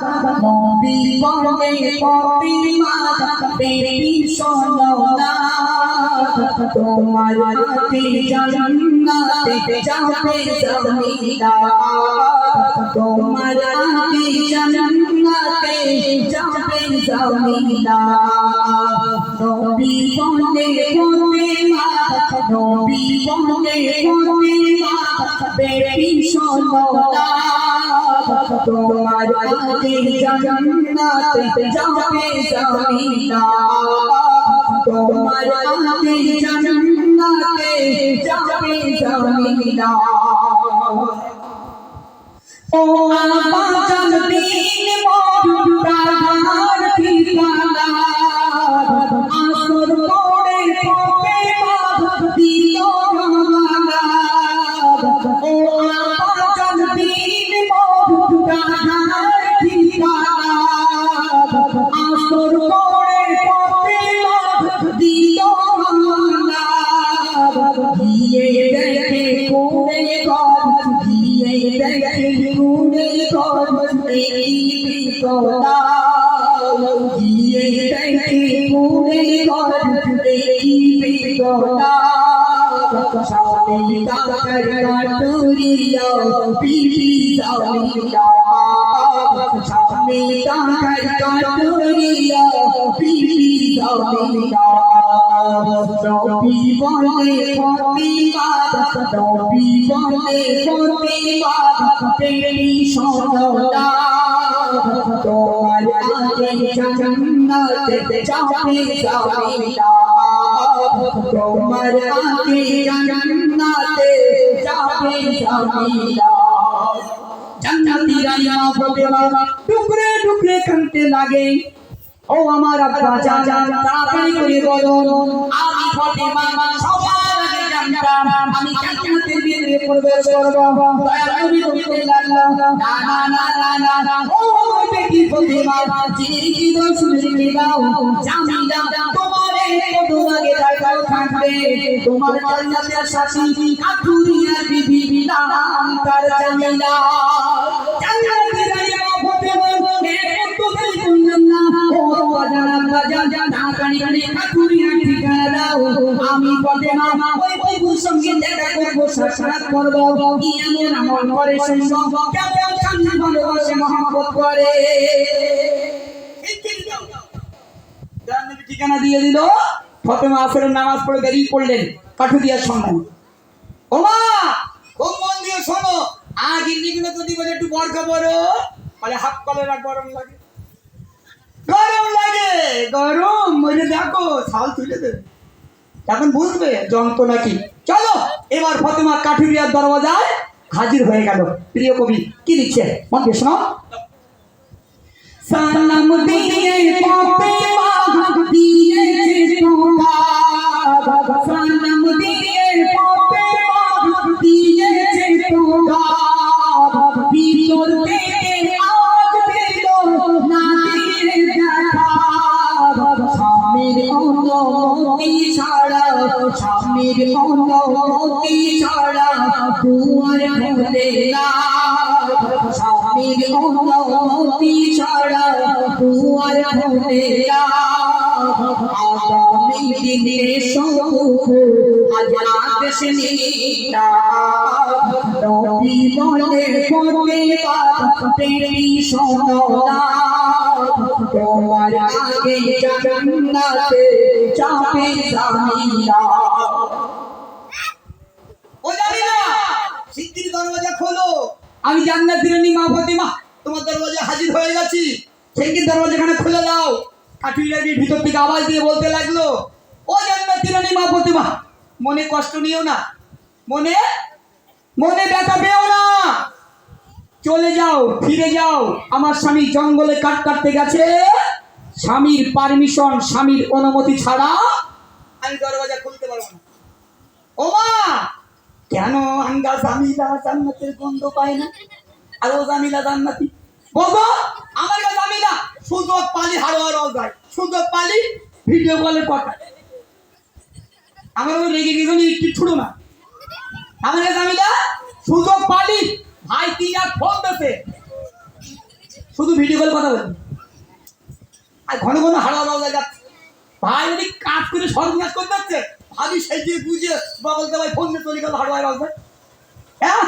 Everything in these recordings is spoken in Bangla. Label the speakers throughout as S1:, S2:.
S1: নবী বলে কবি মা বেবি শোনো না তোমার হাতে জান্নাতে যাবে জমিনা তোমার হাতে জান্নাতে যাবে জমিনা নবী বলে কবি মা নবী বলে কবি মা বেবি শোনো না তোমার জান্নাতে যাবে জমিনা তোমার জান্নাতে যাবে জমিনা ও আবাজান দিন মোর ঠিকানা দেখে কোনে গজ দিয়ে দেখে কোনে গজ এই বিকলা দিয়ে দেখে কোনে গজ এই বিকলা সামনে কাকর কাটুরিয়া পিপি জামিলা সামনে কাকর কাটুরিয়া পিপি জামিলা রবি বলে প্রতিবাদ রবি বলে প্রতিবাদ তেরি সদা তোমার আগে জান্নাতে যাবে যাবিলা তোমার আগে জান্নাতে যাবে যাবিলা জান্নাতি রানিয়া টুকরে টুকরে কানতে লাগে ও আমার আব্বা জান তাড়াতাড়ি করে বলুন আমি ফতেমা সবার আগে জানতাম আমি জান্নাতের ভিতরে প্রবেশ করব দয়া করে বলতে লাগলাম না না না না না ও বেটি ফতেমা যিনি কি দোষ মেরে দাও জামিলা তোমাকে দরকার থাকবে তোমার জান্নাতের সাথী আতুরিয়া বিবি নাম তার জামিলা জান্নাতের রানিয়া ফতেমা এ তোদের বললাম না ও বাজানা বাজা না কানি কানি আতুরিয়া ঠিকানা আমি ফতেমা ওই বইগুর সঙ্গে দেখা করব সাক্ষাৎ করব কি করে ঠিকানা দিয়ে দিল। ফতেমা আসরের নামাজ পড়ে বেরিয়ে পড়লেন কাঠুরিয়ার সন্ধান ওমা,
S2: খুব মন দিয়ে শোনো, আজ ইন্দিগুলো বলে একটু বড় হাত গরম লাগে। গরম লাগে, গরম, বলে, দেখো, শাল তুলে দেবে।
S1: এখন বুঝবে যন্ত্রণা কি। চলো, এবার ফতেমা কাঠুরিয়ার দরওয়াজায় হাজির হয়ে গেল। প্রিয় কবি, কি লিখছে মন শোনো। সালাম দিয়ে ফতেমা দিয়েছে তোমরা সালাম দিয়ে ফতেমা দিয়েছে তোমরা ভিতর থেকে আজ দিল না দিয়ে দেখা ছাড়া দুয়ার খুলে না। অনুমতি ছাড়া দুয়ার আগামী দিনে সুখ আজ আসে রবি বলে পড়বে তেরি সোনা তোমার আগে জান্নাতে যাবে জামিলা।
S2: ও জানি সিদ্ধির দরওয়াজা খোলো।
S1: আমি জান্নাতের মা ফতিমা,
S2: তোমার দরওয়াজা হাজির হয়ে গেছি।
S1: সেই দরওয়াজাখানে খুলে দাও।
S2: কাঠুরিয়া দিয়ে ভিতর থেকে আওয়াজ দিয়ে বলতে লাগল,
S1: ও জান্নাতের মা ফতিমা,
S2: মনে কষ্ট নিও না, মনে
S1: মনে ব্যথা পেও না। চলে যাও, ফিরে যাও। আমার স্বামী জঙ্গলে কাট কাটতে গেছে। স্বামীর পারমিশন, স্বামীর অনুমতি ছাড়া
S2: আমি দরওয়াজা খুলতে পারব না।
S1: ও মা কেন আঙ্গা জামিলা জান্নাতের গন্ধ পায় না? আর ও জামিলা জান্নাতি। বলব,
S2: আমার কাছে আমি সুযোগ পালি হারো হারো যায় সুযোগ পালি
S1: ভিডিও কলের কথা
S2: আমার রেগে গেছে একটু ছুড়ো না। আমার কাছে না সুযোগ পালি। ভাই কি আর ফোন দেছে?
S1: শুধু ভিডিও কল কথা বলবি। আর ঘন ঘন হাড়া বাবা যাচ্ছে। ভাই যদি কাজ করে সর্বনাশ করতে যাচ্ছে।
S2: সেজিয়ে বুঝে বগলতে ভাই ফোন দিয়ে বাজবে
S1: হ্যাঁ?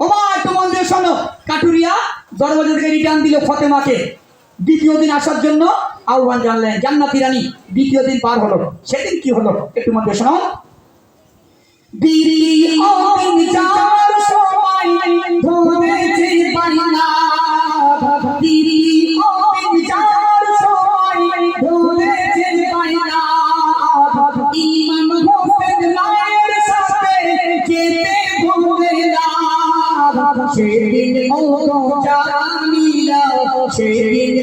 S1: ওমা একটু মন দিয়ে শোনো কাটুরিয়া দরবাজা থেকে রিটার্ন দিল ফতেমাকে। দ্বিতীয় দিন আসার জন্য আহ্বান জানলেন, জান্নাতি রানী, দ্বিতীয় দিন পার হলো। সেদিন কি হলো? একটু মন দিয়ে শোনো অবিন যাওয়ার সময় ধরেছে সেদিন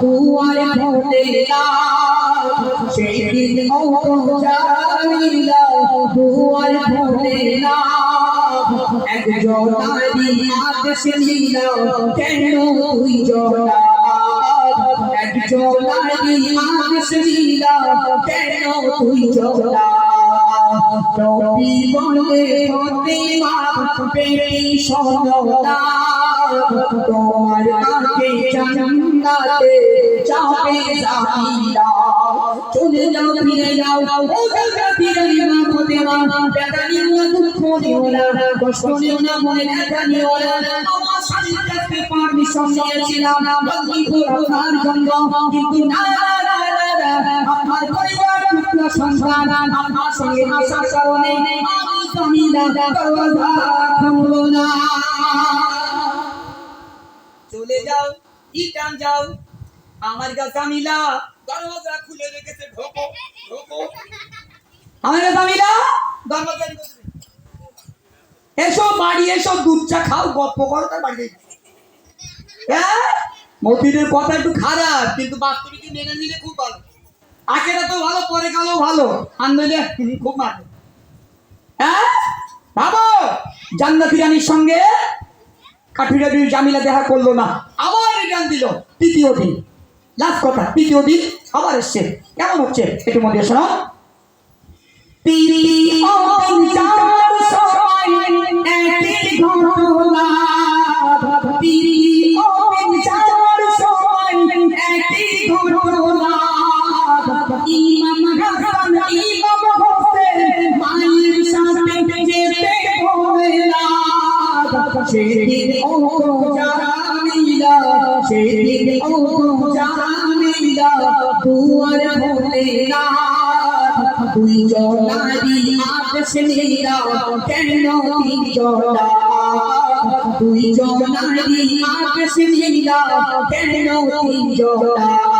S1: দুয়ারে ভোলে না সেদিন জামিলা দুয়ারে ভোলে না একজন নারী আদেশ নিল কেন তুই জোড়া একজন নারী আদেশ নিল কেন তোমার আগে জান্নাতে যাবে জামিলা চলে যাও ফিরে যাও ও দাদা ফিরে না হতে মা দাদা নিও দুঃখ নিও না কষ্ট নিও না মনে ব্যথা নিও না আমার স্বামীর কাছে পারমিশন নিয়েছিলাম বন্ধু রাখার জন্য কিন্তু না না না না না আমার পরিবার পুত্র সন্তান, আমার সঙ্গে আসার কারণে আমি জামিলা দরজা খুলবো না।
S2: চলে যাও ইটান যাও? আমার কাছে আমিলা দরওয়াজা খুলে রেখেছে, ঢোকো ঢোকো।
S1: আমার কাছে জামিলা
S2: দরওয়াজা
S1: এসো, বাড়ি এসো, দুধ চা খাও, গপ্প করো, তার বাড়ি যাই। হ্যাঁ? মতিদের কথা একটু খারাপ,
S2: কিন্তু বাস্তবিক মেনে নিলে খুব ভালো।
S1: আগেটা তো ভালো পরে গেলেও ভালো আর নইলে খুব মারবে হ্যাঁ? ভাবো, জান্নাতি রানীর সঙ্গে কাঠুরিয়া বিবি জামিলা দেখা করল না। আবার রিটার্ন দিল তৃতীয় দিন। লাস্ট কথা, তৃতীয় দিন আবার এসছে। কেমন হচ্ছে? একটু মধ্যে শোনো। তিরি জামিলা সেদিন ও জামিলা দুয়ার ভোলে না। তুই জনারি আদেশ নিলা, কেন তিন জনা তুই জনারি আদেশ নিলা, কেন তুই জনা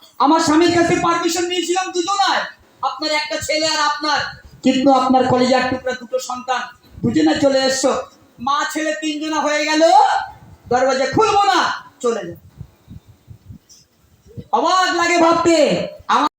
S1: আমার স্বামীর কাছে
S2: পারমিশন নিয়েছিলাম দুজনায় আপনার একটা ছেলে আর আপনার।
S1: কিন্তু আপনার কলেজার টুকরা,
S2: দুটো সন্তান।
S1: দুজনে চলে এসছো।
S2: মা, ছেলে তিনজনা হয়ে গেল। দরওয়াজা খুলবো না, চলে যাও।
S1: অবাক লাগে ভাবতে। আমার